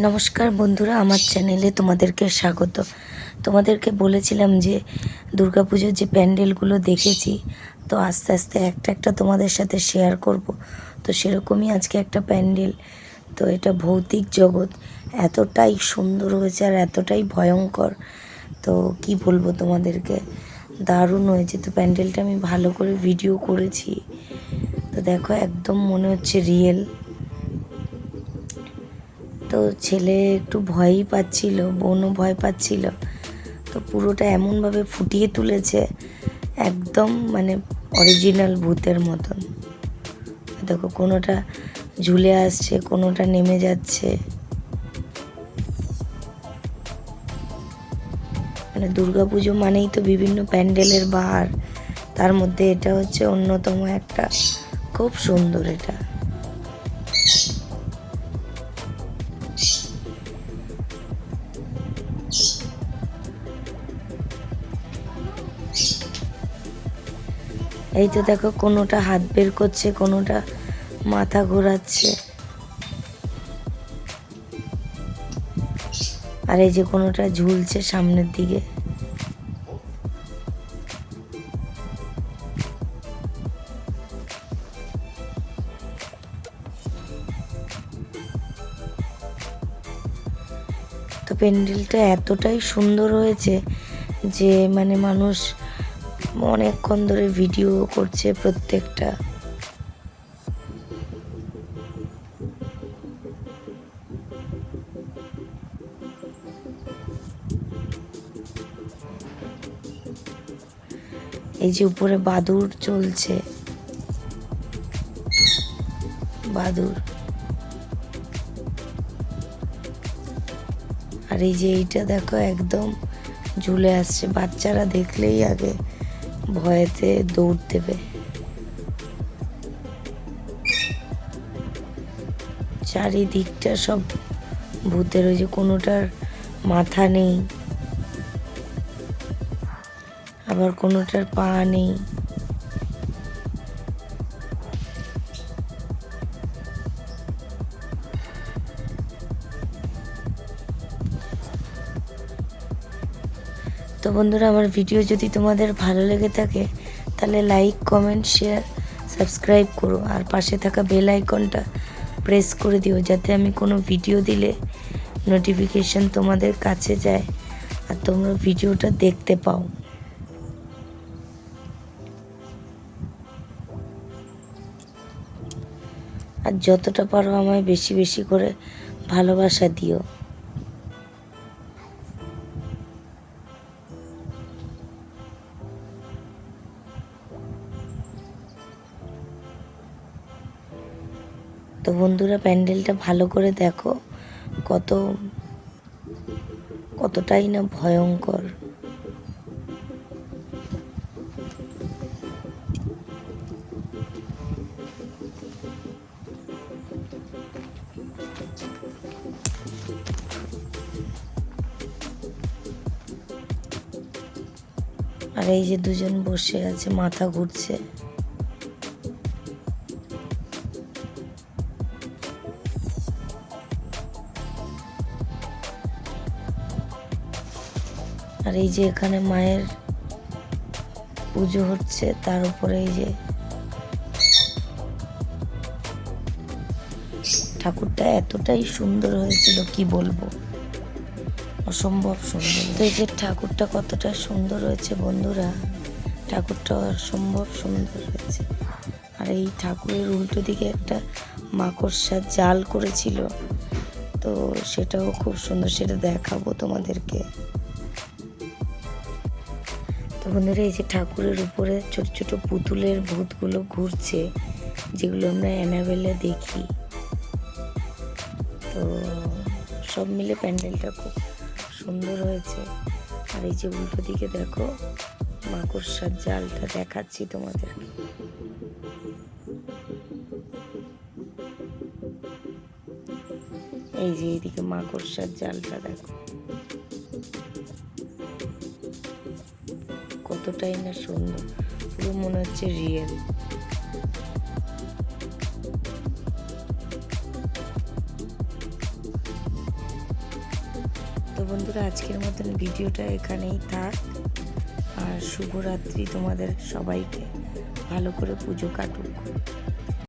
নমস্কার বন্ধুরা, আমার চ্যানেলে তোমাদেরকে স্বাগত। তোমাদেরকে বলেছিলাম যে দুর্গাপুজোর যে প্যান্ডেলগুলো দেখেছি, তো আস্তে আস্তে একটা একটা তোমাদের সাথে শেয়ার করব। তো সেরকমই আজকে একটা প্যান্ডেল। তো এটা ভৌতিক জগৎ, এতটাই সুন্দর হয়েছে আর এতটাই ভয়ঙ্কর। তো কি বলব তোমাদেরকে, দারুণ হয়েছে। তো প্যান্ডেলটা আমি ভালো করে ভিডিও করেছি। তো দেখো, একদম মনে হচ্ছে রিয়েল তো ছেলে একটু ভয়ই পাচ্ছিল, বোনও ভয় পাচ্ছিল। তো পুরোটা এমনভাবে ফুটিয়ে তুলেছে, একদম মানে অরিজিনাল ভূতের মতন। দেখো কোনোটা ঝুলে আসছে, কোনোটা নেমে যাচ্ছে। মানে দুর্গাপুজো মানেই তো বিভিন্ন প্যান্ডেলের বাহার, তার মধ্যে এটা হচ্ছে অন্যতম একটা, খুব সুন্দর এটা। এই তো দেখো কোনোটা হাত বের করছে, কোনোটা মাথা ঘোরাচ্ছে। আর এই যে কোনোটা ঝুলছে সামনের দিকে। তো প্যান্ডেলটা এতটাই সুন্দর হয়েছে যে মানে মানুষ অনেকক্ষণ ধরে ভিডিও করছে প্রত্যেকটা। এই যে উপরে বাদুর চলছে। বাদুর আর এই যে এইটা দেখো একদম ঝুলে আসছে। বাচ্চারা দেখলেই আগে ভয়েতে দৌড় দেবে। চারিদিকটা সব ভূতের, ওই যে কোনোটার মাথা নেই, আবার কোনোটার পা নেই। তো বন্ধুরা, আমার ভিডিও যদি তোমাদের ভালো লেগে থাকে, তাহলে লাইক কমেন্ট শেয়ার সাবস্ক্রাইব করো। আর পাশে থাকা বেল আইকনটা প্রেস করে দিও, যাতে আমি কোনো ভিডিও দিলে নোটিফিকেশন তোমাদের কাছে যায় আর তোমরা ভিডিওটা দেখতে পাও। আর যতটা পারো আমায় বেশি বেশি করে ভালোবাসা দিও। তো বন্ধুরা, প্যান্ডেলটা ভালো করে দেখো। কত, কতটাই না ভয়ঙ্কর। আর এই যে দুজন বসে আছে, মাথা ঘুরছে। আর এই যে এখানে মায়ের পুজো হচ্ছে, তার উপরে এই যে ঠাকুরটা এতটাই সুন্দর হয়েছিল, কি বলব? অসম্ভব সুন্দর। তো এই যে ঠাকুরটা কতটা সুন্দর হয়েছে বন্ধুরা, ঠাকুরটা অসম্ভব সুন্দর হয়েছে। আর এই ঠাকুরের উল্টো দিকে একটা মাকড়সার জাল করেছিল, তো সেটাও খুব সুন্দর, সেটা দেখাবো তোমাদেরকে। তো বন্ধুরা, এই যে ঠাকুরের উপরে ছোট ছোট পুতুলের ভূতগুলো ঘুরছে, যেগুলো আমরা অ্যানাবেলে দেখি। তো সব মিলে প্যান্ডেলটা খুব সুন্দর হয়েছে। আর এই যে উল্টো দিকে দেখো, মাকড়সার জালটা দেখাচ্ছি তোমাদের। এই যে এইদিকে মাকড়সার জালটা দেখো। কতটাই না সুন্দর। পুরো মনে হচ্ছে রিয়েল তো বন্ধুরা, আজকের মতন ভিডিওটা এখানেই থাক। আর শুভরাত্রি তোমাদের সবাইকে। ভালো করে পুজো কাটুক।